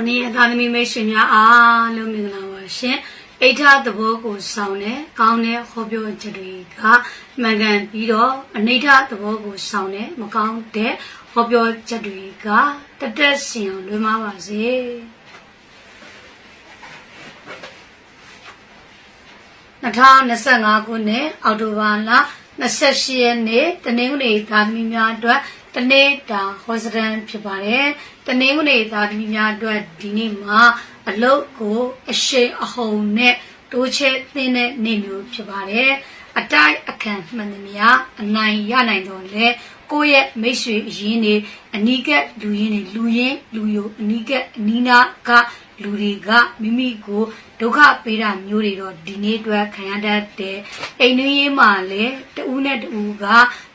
ခုနှစ်ရက်သားသမီးမိတ်ဆွေများအားလုံးမင်္ဂလာပါရှင်အိဋ္ဌသဘောကိုဆောင်တဲ့ကောင်းတဲ့ဟောပြောချက်တွေကမှန်ကန်ပြီးတော့အနိဋ္ဌသဘောကိုဆောင်တဲ့မကောင်းတဲ့ဟောပြောချက်တွေကတတက်စင်အောင်လွှမ်းမပါစေ2025ခုနှစ်အောက်တိုဘာလ28ရက်နေ့တနင်္ဂနွေသားသမီးများအတွက် တနေ့တာဟောစတန်ဖြစ်ပါတယ်။တနင်္ဂနွေသားသမီးများအတွက်ဒီနေ့မှာအလုတ်ကိုအရှိန်အဟုန်နဲ့တိုးချဲ့သင်းတဲ့နေ့မျိုးဖြစ်ပါတယ်။အတိုက်အခံမှန်သမျှအနိုင်ရနိုင်တော့လေကိုယ့်ရဲ့မိတ်ဆွေအရင်းတွေအနီးကပ်လူရင်းတွေလူရင်းလူယိုအနီးကပ်အနီးနာက လူတွေကမိမိကိုဒုက္ခပေးတာမျိုးတွေတော့ဒီနေ့အတွက်ခံရတတ်တယ်အိမ်တွင်းရေးမှာလည်းတဦးနဲ့တဦးက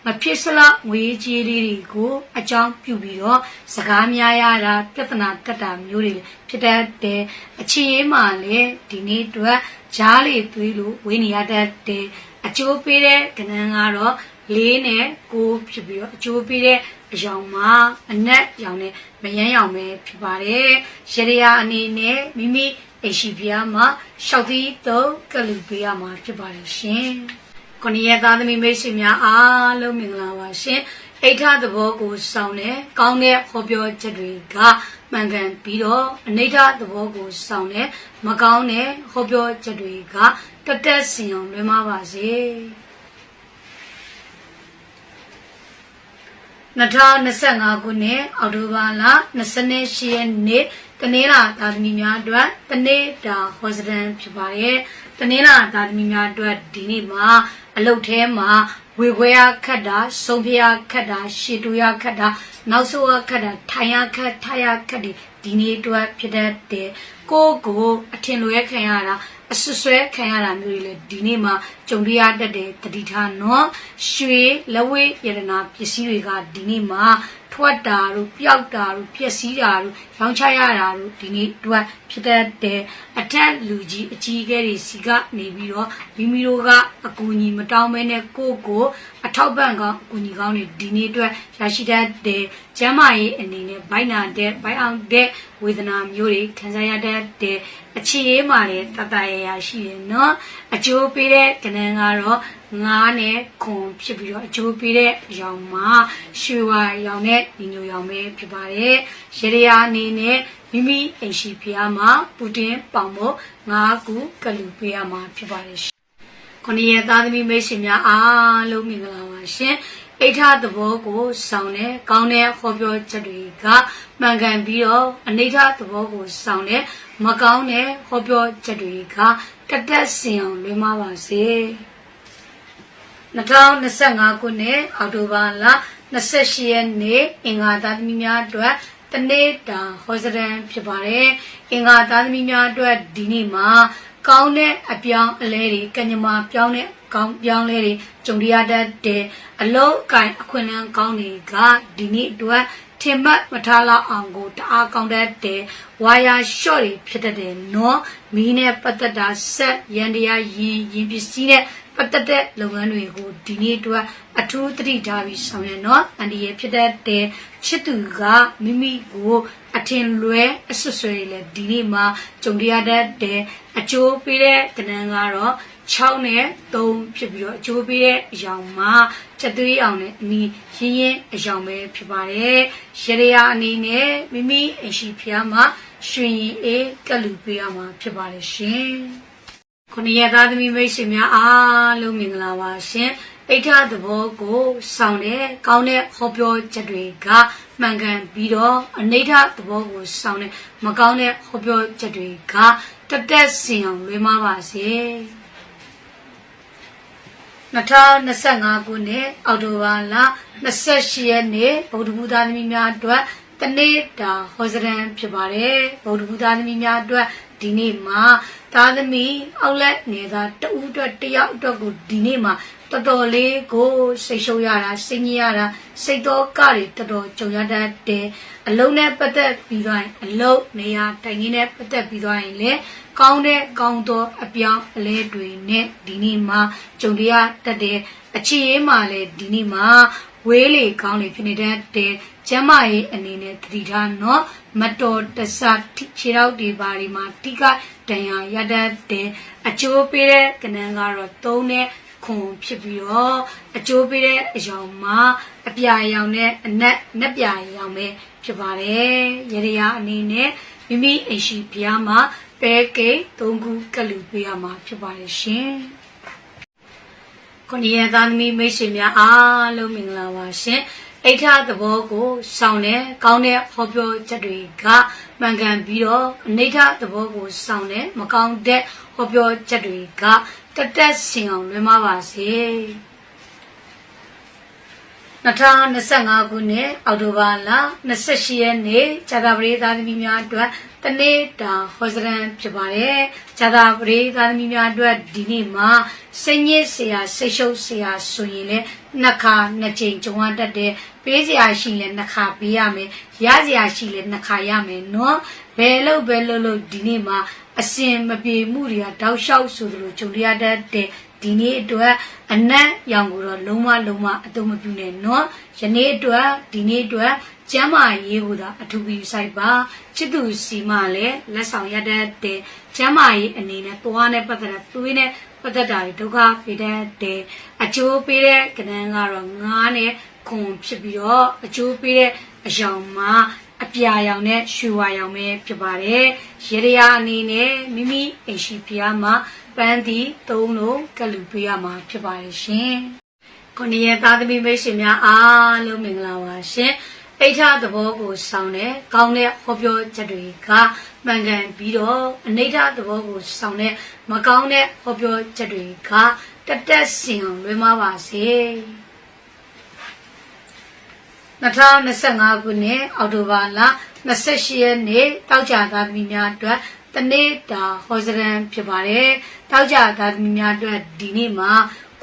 မဖြစ်စလောက်ငွေကြေးလေးတွေကိုအကြောင်းပြုပြီးတော့စကားများရတာပြဿနာတက်တာမျိုးတွေဖြစ်တတ်တယ်အချစ်ရေးမှာလည်းဒီနေ့အတွက်ဂျားလေးသွေးလို့ဝေးနေရတတ်တယ်အကျိုးပေးတဲ့ကဏ္ဍကတော့ လေးနဲ့ကိုဖြစ်ပြီးတော့အကျိုးပေးတဲ့အယောင်မှာအနက်ရောင်နဲ့မယမ်းရောင်ပဲဖြစ်ပါတယ်။ရရယာအနေနဲ့မိမိအရှိပြားမှာရှောက်သီးသုံးကလူပေးရမှာဖြစ်ပါတယ်ရှင်။ခொနည်းသားသမီးမိတ်ဆွေများအားလုံးမင်္ဂလာပါရှင်။အိဋ္ဌသဘောကိုစောင့်တဲ့ကောင်းတဲ့ဟောပြောချက်တွေကမှန်ကန်ပြီးတော့အနိဋ္ဌသဘောကိုစောင့်တဲ့မကောင်းတဲ့ဟောပြောချက်တွေကတတက်စင်အောင်လွှမ်းမပါစေ။ 2025ခုနှစ်အောက်တိုဘာလ28ရက်နေ့တနင်္လာသာသမီများအတွက်တနေ့တာဟောစတန်ဖြစ်ပါတယ်။တနင်္လာသာသမီများအတွက်ဒီနေ့မှာအလုတ်ထဲမှာဝေခွဲရခတ်တာဆုံးဖြရခတ်တာရှေတူရခတ်တာနောက်ဆိုးရခတ်တာထိုင်ရခတ်ထားရခတ်ဒီဒီနေ့အတွက်ဖြစ်တတ်တဲ့ကိုကိုအထင်လွဲခံရတာ အဆွဆွဲခံရတာမျိုးတွေလည်းဒီနေ့မှာကြုံရတတ်တဲ့တတိထားနော်ရွှေလက်ဝဲရတနာပစ္စည်းတွေကဒီနေ့မှာထွက်တာတို့ပျောက်တာတို့ပျက်စီးတာတို့ရောင်းချရတာတို့ဒီနေ့အတွက်ဖြစ်တတ်တဲ့အထက်လူကြီးအကြီးအကဲတွေစီကနေပြီးတော့မိမိတို့ကအကူအညီမတောင်းမဲနဲ့ကိုယ့်ကိုအထောက်ပံ့ကောင်းအကူအညီကောင်းတွေဒီနေ့အတွက်ရရှိတတ်တဲ့ကျမ်းမာရေးအနေနဲ့ဘိုက်နာတဲ့ဘိုက်အောင်တဲ့ဝေဒနာမျိုးတွေခံစားရတတ်တဲ့အခြေရေးမှလည်းတတရရရှိတယ်နော်အကျိုးပေးတဲ့ကဏ္ဍကတော့ငားနဲ့ခွန်ဖြစ်ပြီးတော့အကျိုးပေးတဲ့ရောင်မှာရွှေဝါရောင်နဲ့ညီညိုရောင်ပဲဖြစ်ပါတယ်ရေရရာအနေနဲ့မိမိအိမ်ရှိဖျားမှာပူတင်ပေါင်ဖို့ငါးခုကလူပေးရမှာဖြစ်ပါတယ်ခொနည်းရသားသမီးမိတ်ဆွေများအားလုံးမင်္ဂလာပါရှင်အိဋ္ဌသဘောကိုဆောင်တဲ့ကောင်းတဲ့ဟောပြောချက်တွေကမှန်ကန်ပြီးတော့အနိဋ္ဌသဘောကိုဆောင်တဲ့မကောင်းတဲ့ဟောပြောချက်တွေကတတက်စင်အောင်လွှမ်းမပါစေ 2025ခုနှစ်အောက်တိုဘာလ28ရက်နေ့အင်္ဂါသားသမီးများအတွက်တနေ့တာဟောစရန်ဖြစ်ပါတယ်အင်္ဂါသားသမီးများအတွက်ဒီနေ့မှာကောင်းတဲ့အပြောင်းအလဲတွေကညမာပြောင်းတဲ့ကောင်းပြောင်းလဲတွေကြုံရတတ်တဲ့အလုံးအကင်အခွင့်အလမ်းကောင်းတွေကဒီနေ့အတွက်ထင်မှတ်မထားလောက်အောင်ကိုတအားကောင်းတတ်တဲ့ဝါယာရှော့တွေဖြစ်တတ်တယ်နော်မီးနဲ့ပတ်သက်တာဆက်ရန်တရားရင်ရင်ပစ္စည်းနဲ့ ပတ်သက်တဲ့လုပ်ငန်းတွေကိုဒီနေ့အတွက်အထူးသတိထားပြီးဆောင်ရွက်နော်အန်ဒီရဖြစ်တတ်တဲ့ချစ်သူကမိမိကိုအထင်လွဲအဆွဆွဲလေဒီနေ့မှာကြုံရတတ်တဲ့အကျိုးပေးတဲ့ကဏ္ဍကတော့6နဲ့3ဖြစ်ပြီးတော့အကျိုးပေးတဲ့အယောင်မှာချက်သွေးအောင်နဲ့အနီးရင်းရင်းအယောင်ပဲဖြစ်ပါတယ်။ရရယာအနေနဲ့မိမိအရှိဖျားမှာရွှင်ရင်အေးကလူပေးရမှာဖြစ်ပါတယ်ရှင်။ ခုနှစ်ရက်သားသမီးမိတ်ဆွေများအားလုံးမင်္ဂလာပါရှင်။အိဋ္ဌသဘောကိုဆောင်တဲ့ကောင်းတဲ့ဟောပြောချက်တွေကမှန်ကန်ပြီးတော့အနိဋ္ဌသဘောကိုဆောင်တဲ့မကောင်းတဲ့ဟောပြောချက်တွေကတတက်စင်အောင်လွှဲမပါစေ။2025ခုနှစ်အောက်တိုဘာလ28ရက်နေ့ဗုဒ္ဓဘုရားသမီးများအတွက်တနေ့တာဟောစရန်ဖြစ်ပါတယ်ဗုဒ္ဓဘုရားသမီးများအတွက်ဒီနေ့မှာ သားသမီးအောက်လက်နေသားတဦးအတွက်တယောက်အတွက်ကိုဒီနေ့မှာတော်တော်လေးကိုစိတ်ရှုပ်ရတာစိတ်ညစ်ရတာစိတ်တော့ကတွေတော်တော်ကြုံရတတ်တယ်အလုံးနဲ့ပတ်သက်ပြီးတော့အလုံးနေရာတိုင်ကြီးနဲ့ပတ်သက်ပြီးတော့ရင်လေကောင်းတဲ့ကောင်းသောအပြောင်းအလဲတွေနဲ့ဒီနေ့မှာကြုံရတတ်တဲ့အချစ်ရေးမှလည်းဒီနေ့မှာဝေးလေကောင်းလေဖြစ်နေတဲ့တဲ့ကျမ်းမရေးအနေနဲ့တတိထားနော် မတော်တဆထိခြေထောက်တွေပါဒီမှာတိကတန်ရာရတတ်တဲ့အကျိုးပေးတဲ့ကဏ္ဍကတော့သုံးတဲ့ခွန်ဖြစ်ပြီးတော့အကျိုးပေးတဲ့အယောင်မှာအပြာရောင်နဲ့အနက်နက်ပြာရောင်ပဲဖြစ်ပါတယ်ရေရရာအနေနဲ့မိမိအိမ်ရှိဘုရားမှာပဲကိတ်သုံးခုကလူပေးရမှာဖြစ်ပါတယ်ရှင်ခုနှစ်ရက်သားသမီးမိတ်ဆွေများအားလုံးမင်္ဂလာပါရှင် အိဋ္ဌသဘောကိုစောင့်တဲ့ကောင်းတဲ့ဟောပြောချက်တွေကမှန်ကန်ပြီးတော့အနိဋ္ဌသဘောကိုစောင့်တဲ့မကောင်းတဲ့ဟောပြောချက်တွေကတတက်စင်အောင်လွှဲမပါစေ2025ခုနှစ်အောက်တိုဘာလ28ရက်နေ့ဇာတာပရိသတ်သမီးများအတွက်တနေ့တာဟောစရန်ဖြစ်ပါတယ်ဇာတာပရိသတ်သမီးများအတွက်ဒီနေ့မှာစိတ်ညစ်စရာစိတ်ရှုပ်စရာဆိုရင်လည်းနှစ်ခါနှစ်ချိန်ကြုံရတတ်တယ် ပေးစရာရှိရင်လည်းနှစ်ခါပေးရမယ်ရစရာရှိလည်းနှစ်ခါရမယ်နော်ဘယ်လို့ဘယ်လို့လို့ဒီနေ့မှာအစင်မပြေမှုတွေကတောက်လျှောက်ဆိုသလိုကြုံရတတ်တဲ့ဒီနေ့အတွက်အနက်ရောင်ကိုတော့လုံးဝလုံးဝအတုံးမပြုနဲ့နော်ယနေ့အတွက်ဒီနေ့အတွက်ကျမ်းမာရေးကိုသာအထူးပြုဆိုင်ပါချစ်သူစီမလည်းလက်ဆောင်ရတတ်တဲ့ကျမ်းမာရေးအနေနဲ့သွားနဲ့ပတ်သက်တဲ့သွေးနဲ့ပတ်သက်တာတွေဒုက္ခပေးတတ်တဲ့အကျိုးပေးတဲ့ကဏ္ဍကတော့ငားနဲ့ ခွန်ဖြစ်ပြီးတော့အကျိုးပေးတဲ့အယောင်မှာအပြာရောင်နဲ့ရွှေဝါရောင်ပဲဖြစ်ပါတယ်။ရေရရာအနေနဲ့မိမိအိမ်ရှိဖျားမှာပန်းသီးသုံးလုံးကလူပေးရမှာဖြစ်ပါတယ်ရှင်။ခုနှစ်ရက်သားသမီးမိတ်ဆွေများအားလုံးမင်္ဂလာပါရှင်။အိဋ္ဌသဘောကိုစောင်းတဲ့ကောင်းတဲ့ဟောပြောချက်တွေကမှန်ကန်ပြီးတော့အနိဋ္ဌသဘောကိုစောင်းတဲ့မကောင်းတဲ့ဟောပြောချက်တွေကတတက်စင်အောင်လွှဲမပါစေ။ 2025ခုနှစ်အောက်တိုဘာလ28ရက်နေ့တောက်ကြသားသမီးများအတွက်တနေ့တာဟောစရန်ဖြစ်ပါတယ်။တောက်ကြသားသမီးများအတွက်ဒီနေ့မှာ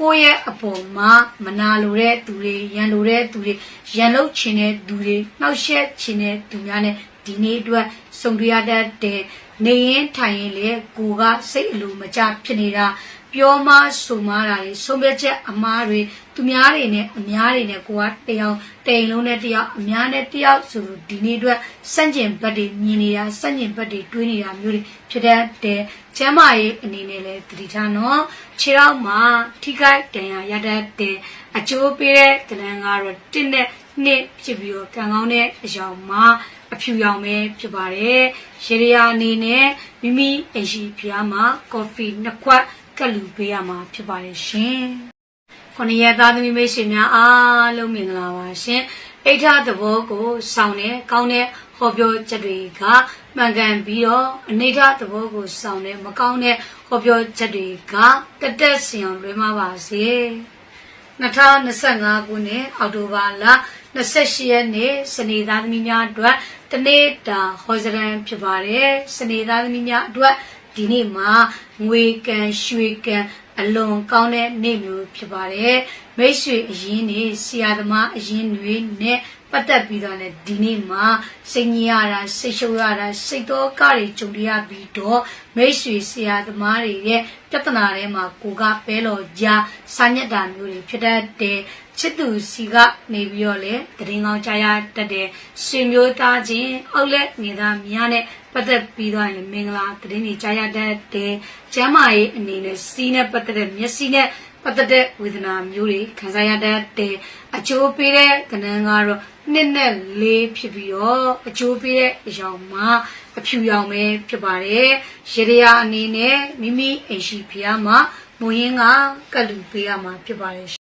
ကိုယ့်ရဲ့အပေါ်မှာမနာလိုတဲ့သူတွေရန်လိုတဲ့သူတွေရန်လုချင်တဲ့သူတွေနှောက်ယှက်ချင်တဲ့သူများနဲ့ဒီနေ့အတွက်စုံရတတ်တဲ့နေရင်ထိုင်ရင်လေကိုကစိတ်အလိုမကျဖြစ်နေတာ ပြောမဆိုမတာတွေဆုံးဖြတ်ချက်အမားတွေသူများတွေနဲ့အများတွေနဲ့ကိုကတယောက်တိမ်လုံးနဲ့တယောက်အများနဲ့တယောက်ဆိုလို့ဒီနေ့အတွက်စန့်ကျင်ဘက်တွေမြင်နေတာစန့်ကျင်ဘက်တွေတွေးနေတာမျိုးတွေဖြစ်တဲ့တဲ့ကျမ်းမာရေးအနေနဲ့လည်းတတိထားနော်ခြေထောက်မှာထိခိုက်တန်ရာရတတ်တဲ့အကျိုးပေးတဲ့ကဏ္ဍကတော့တစ်နဲ့နှစ်ဖြစ်ပြီးတော့ကံကောင်းတဲ့အယောင်မှာအဖြူရောင်ပဲဖြစ်ပါတယ်ရေရရာအနေနဲ့မိမိအိမ်ရှိဖျားမှာကော်ဖီနှစ်ခွက် ကလူပေးရမှာဖြစ်ပါတယ်ရှင်။ခုနှစ်ရက်သားသမီးမိတ်ဆွေများအားလုံးမင်္ဂလာပါရှင်။အိဋ္ဌသဘောကိုစောင့်တဲ့ကောင်းတဲ့ဟောပြောချက်တွေကမှန်ကန်ပြီးတော့အနိဋ္ဌသဘောကိုစောင့်တဲ့မကောင်းတဲ့ဟောပြောချက်တွေကတက်တက်စင်အောင်လွှဲမပါစေ။2025ခုနှစ်အောက်တိုဘာလ28ရက်နေ့စနေသားသမီးများအတွက်တနေ့တာဟောစရန်ဖြစ်ပါတယ်။စနေသားသမီးများအတွက် ဒီနေ့မှာငွေကံရွှေကံအလွန်ကောင်းတဲ့နေ့မျိုးဖြစ်ပါတယ်မိတ်ဆွေအရင်နေဆရာသမားအရင်တွေနဲ့ ပတ်သက်ပြီးတော့လည်းဒီနေ့မှာစိတ်ညစ်ရတာစိတ်ရှုပ်ရတာစိတ်တော့ကတွေကြုံရပြီးတော့မိတ်ဆွေဆရာသမားတွေရဲ့ပြဿနာထဲမှာကိုကပဲလော်ကြစာညက်တာမျိုးတွေဖြစ်တတ်တယ်ချစ်သူစီကနေပြီးတော့လေတရင်ကောင်းကြားရတတ်တယ်ဆွေမျိုးသားချင်းအောက်လက်နေသားများနဲ့ပတ်သက်ပြီးတော့လည်းမင်္ဂလာတရင်တွေကြားရတတ်တယ်ကျမ်းမာရေးအနေနဲ့စီးနဲ့ပတ်သက်တဲ့မျက်စိနဲ့ပတ်သက်တဲ့ဝေဒနာမျိုးတွေခံစားရတတ်တယ်အကျိုးပေးတဲ့ကဏ္ဍကတော့ နှစ်နဲ့လေးဖြစ်ပြီးတော့အကျိုးပေးတဲ့အရောင်မှာအဖြူရောင်ပဲဖြစ်ပါတယ်ရေရရာအနေနဲ့မိမိအိမ်ရှိဖျားမှာမွေးရင်းကကလူပေးရမှာဖြစ်ပါတယ်